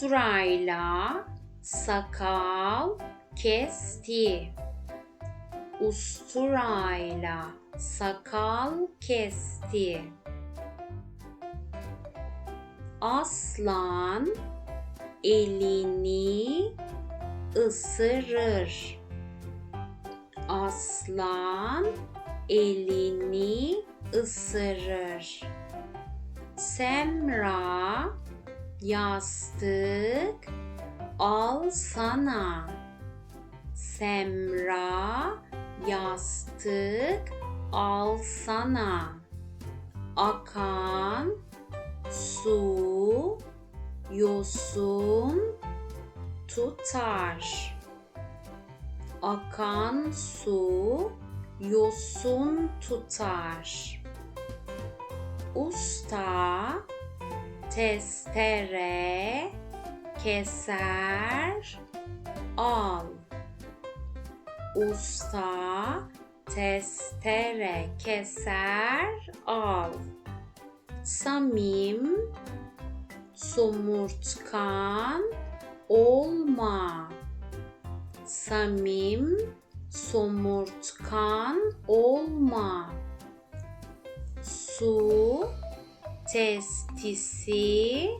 Usturayla sakal kesti. Usturayla sakal kesti. Aslan elini ısırır. Aslan elini ısırır. Semra yastık al sana. Semra yastık al sana. Akan su yosun tutar. Akan su yosun tutar. Usta testere keser al. Usta testere keser al. Samim somurtkan olma. Samim somurtkan olma. Su testisi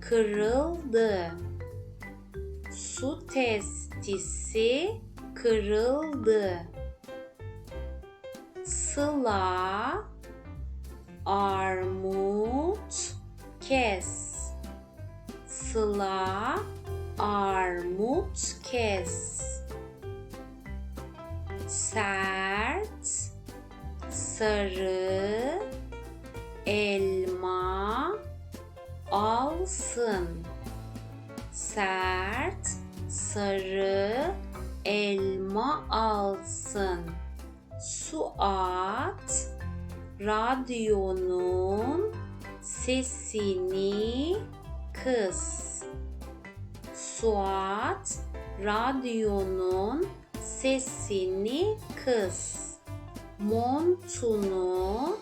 kırıldı. Su testisi kırıldı. Sıla armut kes. Sıla armut kes. Sert sarı elma alsın. Sert sarı elma alsın. Su at radyonun sesini kıs. Suat radyonun sesini kıs. Montunu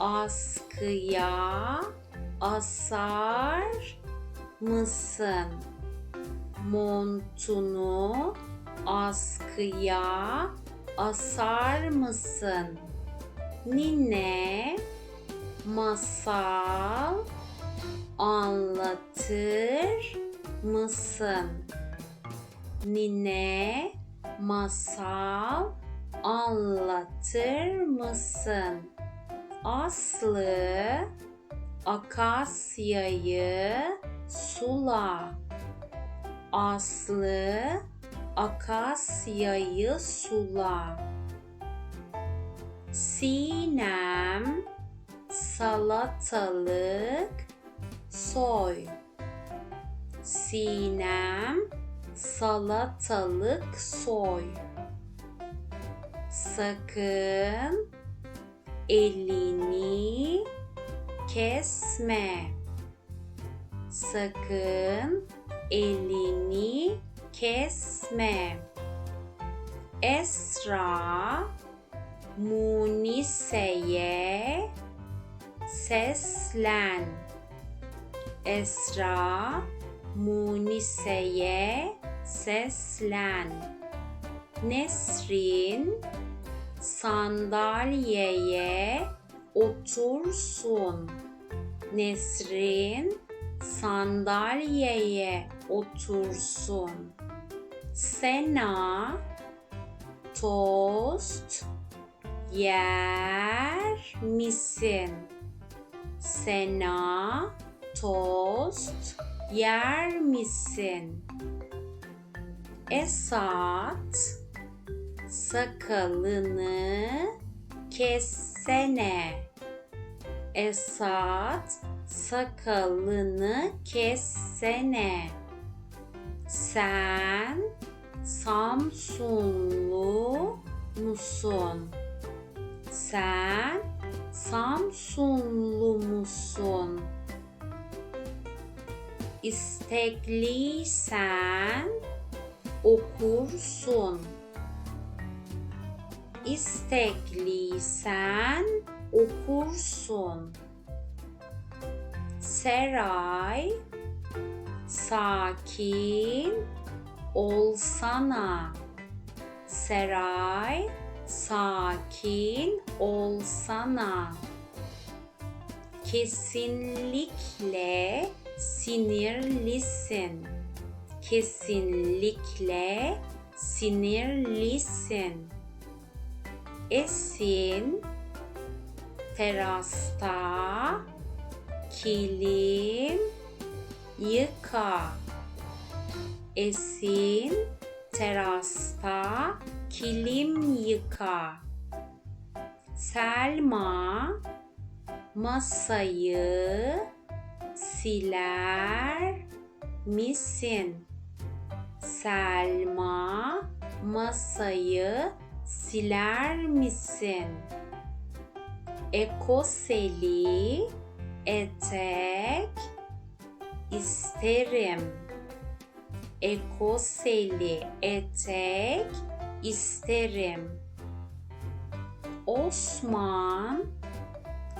askıya asar mısın? Montunu askıya asar mısın? Nine masal anlatır mısın? Nine masal anlatır mısın? Aslı akasyayı sula. Aslı akasyayı sula. Sinem salatalık soy. Sinem salatalık soy. Sakın elini kesme. Sakın elini kesme. Esra Munise'ye seslen. Esra Munise'ye seslen. Nesrin sandalyeye otursun. Nesrin sandalyeye otursun. Sena tost yer misin? Sena tost yer misin? Esat sakalını kessene. Esat sakalını kessene. Sen Samsunlu musun? Sen Samsunlu musun? İstekliysen okursun. İstekliysen okursun. Seray sakin olsana. Seray, sakin olsana. Kesinlikle sinirlisin. Kesinlikle sinirlisin. Esin terasta kilim yıka. Esin terasta kilim yıka. Selma masayı siler misin? Selma masayı siler misin? Ekoseli etek isterim. Ekoseli etek isterim. Osman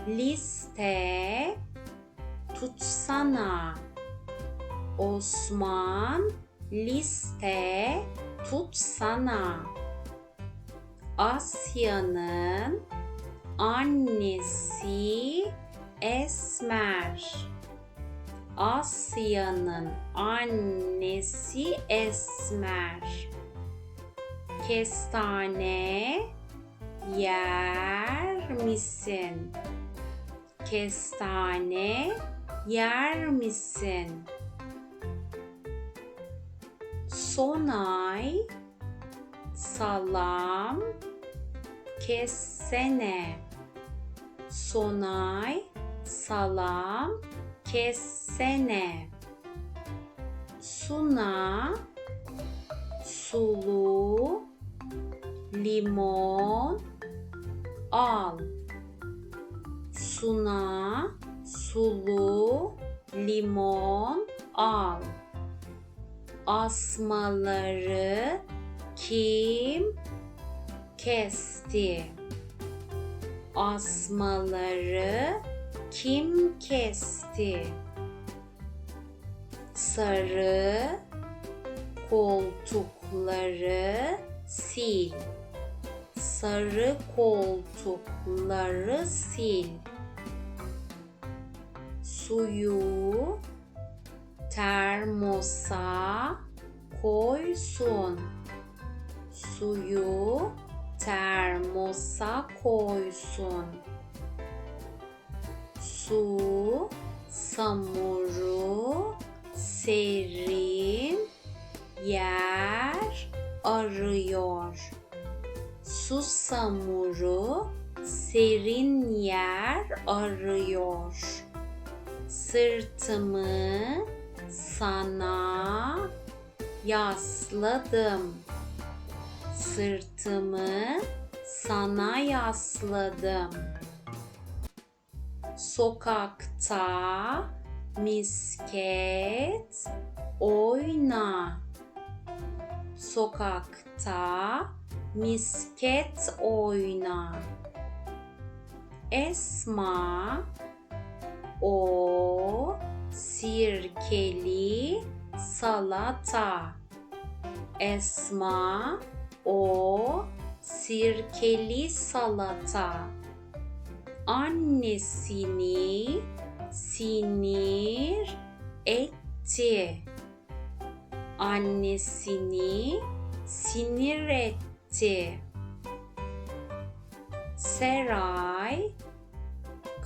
liste tutsana. Osman liste tutsana. Asya'nın annesi Esmer. Asya'nın annesi Esmer. Kestane yer misin? Kestane yer misin? Sonay salam. Kessene. Sonay. Salam. Kessene. Suna. Sulu. Limon. Al. Suna. Sulu. Limon. Al. Asmaları kim kesti? Asmaları kim kesti? Sarı koltukları sil. Sarı koltukları sil. Suyu termosa koysun. Suyu termosa koysun. Su samuru serin yer arıyor. Susamuru serin yer arıyor. Sırtımı sana yasladım. Sırtımı sana yasladım. Sokakta misket oyna. Sokakta misket oyna. Esma o sirkeli salata. Esma o sirkeli salata. Annesini sinir etti. Annesini sinir etti. Seray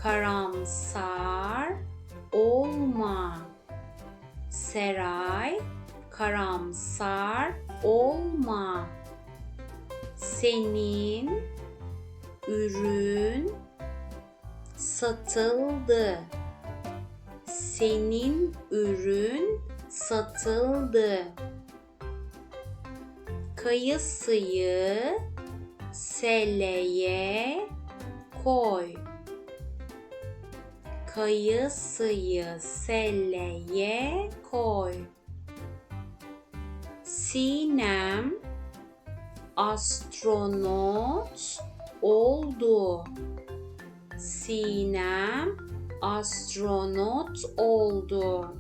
karamsar olma. Seray karamsar Senin ürün satıldı. Senin ürün satıldı. Kayısıyı seleye koy. Kayısıyı selleye koy. Sinem astronot oldu. Sinem astronot oldu.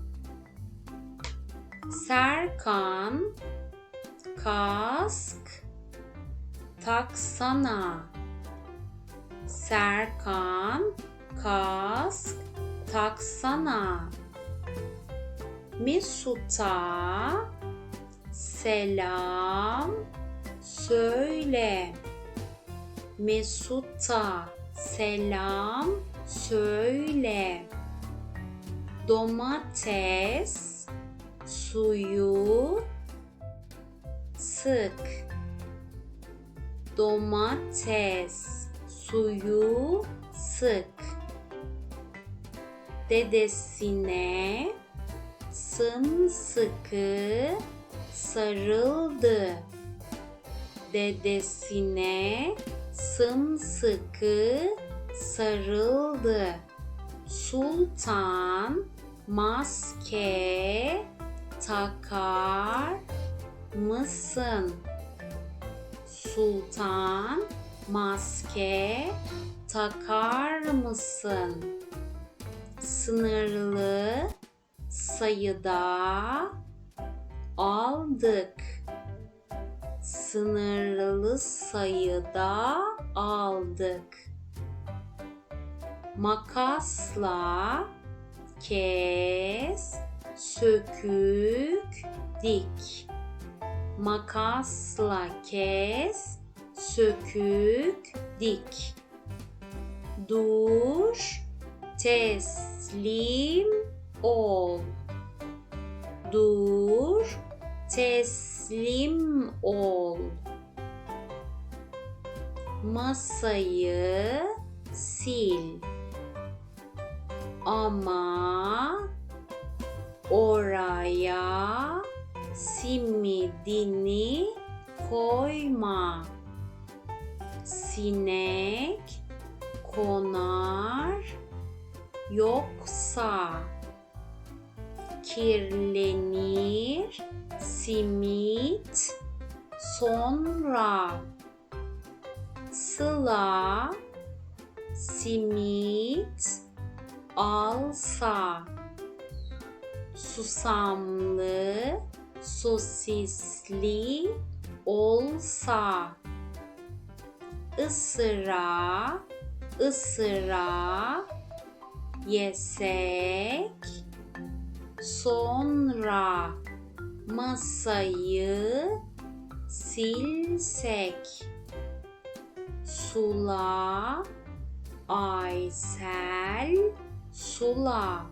Serkan kask taksana. Serkan kask taksana. Mesut'a selam söyle. Mesut'a selam söyle. Domates suyu sık. Domates suyu sık. Dedesine sımsıkı sarıldı. Dedesine sımsıkı sarıldı. Sultan maske takar mısın? Sultan maske takar mısın? Sınırlı sayıda aldık. Sınırlı sayıda aldık. Makasla kes, sökük, dik. Makasla kes, sökük, dik. Dur, teslim ol. Dur, teslim ol. Masayı sil. Ama oraya simidini koyma. Sinek konar yoksa kirlenir simit sonra sıla simit alsa susamlı sosisli olsa ısıra ısıra yesek sonra masayı silsek sula Aysel sula.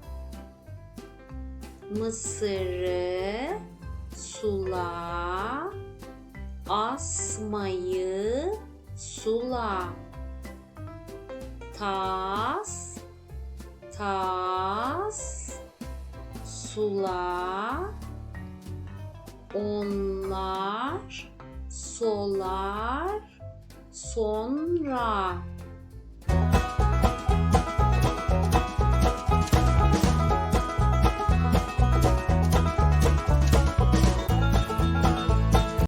Mısırı sula Asmayı sula. Tas tas sula onlar solar sonra